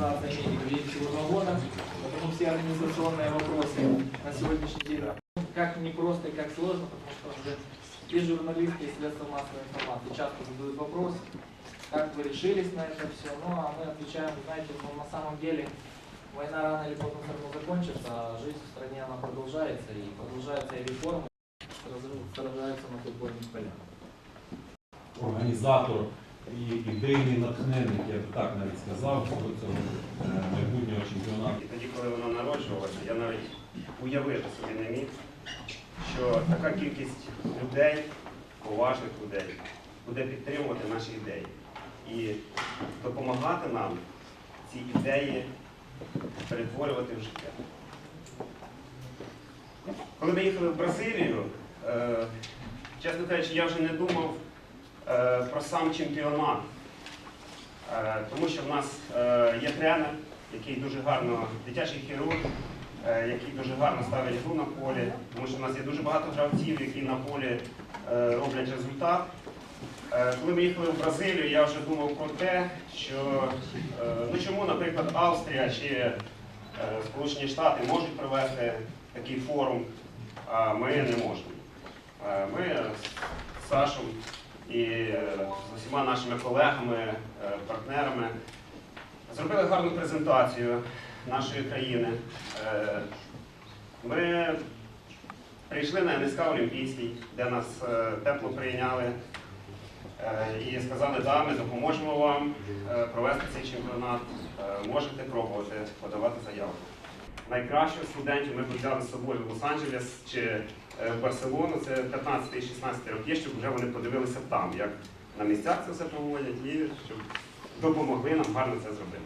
Ассоциация медиков в течение всего года, потому все организационные вопросы на сегодняшний день, как непросто и как сложно, потому что уже и журналисты, и средства массовой информации часто задают вопрос, как вы решились на это все, ну а мы отвечаем, знаете, ну, на самом деле война рано или поздно все равно закончится, а жизнь в стране она продолжается, и продолжаются и реформы, сражаются на футбольных полях. організатор і ідейний натхненник, я б так навіть сказав, цього цього е, майбутнього чемпіонату. І тоді, коли вона народжувалася, я навіть уявити собі не міг, що така кількість людей, поважних людей, буде підтримувати наші ідеї і допомагати нам ці ідеї перетворювати в життя. Коли ми їхали в Бразилію, е, чесно кажучи, я вже не думав про сам чемпіонат. Е, Тому що в нас е, є тренер, який дуже гарно, дитячий хірург, е, який дуже гарно ставить гру на полі, тому що в нас є дуже багато гравців, які на полі е, роблять результат. Е, Коли ми їхали в Бразилію, я вже думав про те, що е, ну чому, наприклад, Австрія чи е, Сполучені Штати можуть провести такий форум, а ми не можемо. Е, Ми з Сашем і е, з усіма нашими колегами, е, партнерами зробили гарну презентацію нашої країни. Е, Ми прийшли на НСК Олімпійський, де нас тепло прийняли і сказали, да, ми допоможемо вам провести цей чемпіонат, можете пробувати подавати заявку. Найкращих студентів ми б взяли з собою в Лос-Анджелес чи е, в Барселону, це 15 і 16 років, щоб вже вони подивилися там, як на місцях це все проводять і щоб допомогли нам гарно це зробити.